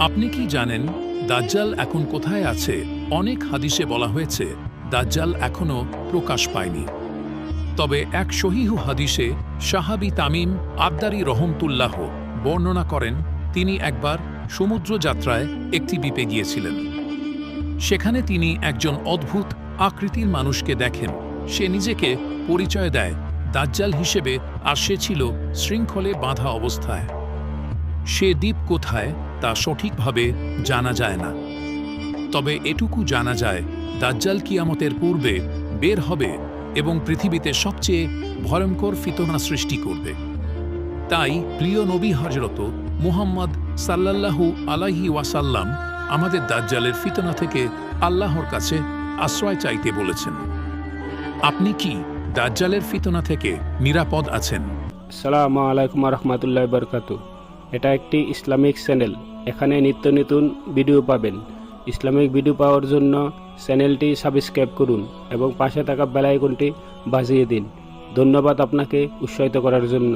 আপনি কি জানেন দাজ্জাল এখন কোথায় আছে? অনেক হাদিসে বলা হয়েছে, দাজ্জাল এখনও প্রকাশ পায়নি। তবে এক সহিহু হাদিসে সাহাবি তামিম আবদারি রহমতুল্লাহ বর্ণনা করেন, তিনি একবার সমুদ্র যাত্রায় একটি দ্বীপে গিয়েছিলেন। সেখানে তিনি একজন অদ্ভুত আকৃতির মানুষকে দেখেন। সে নিজেকে পরিচয় দেয়, দাজ্জাল হিসেবে আর সে ছিল শৃঙ্খলে বাঁধা অবস্থায়। সে দ্বীপ কোথায় তা সঠিকভাবে জানা যায় না। তবে এটুকু জানা যায়, দাজ্জাল কিয়ামতের পূর্বে বের হবে এবং পৃথিবীতে সবচেয়ে ভয়ঙ্কর ফিতনা সৃষ্টি করবে। তাই প্রিয় নবী হজরত মুহাম্মদ সাল্লাল্লাহু আলাইহি ওয়াসাল্লাম আমাদের দাজ্জালের ফিতনা থেকে আল্লাহর কাছে আশ্রয় চাইতে বলেছেন। আপনি কি দাজ্জালের ফিতনা থেকে নিরাপদ আছেন? আসসালামু আলাইকুম রহমতুল্লাহ বরকাতু এটা একটি ইসলামিক চ্যানেল। এখানে নিত্য নতুন ভিডিও পাবেন। ইসলামিক ভিডিও পাওয়ার জন্য চ্যানেলটি সাবস্ক্রাইব করুন এবং পাশে থাকা বেল আইকনটি বাজিয়ে দিন। ধন্যবাদ আপনাকে উৎসাহিত করার জন্য।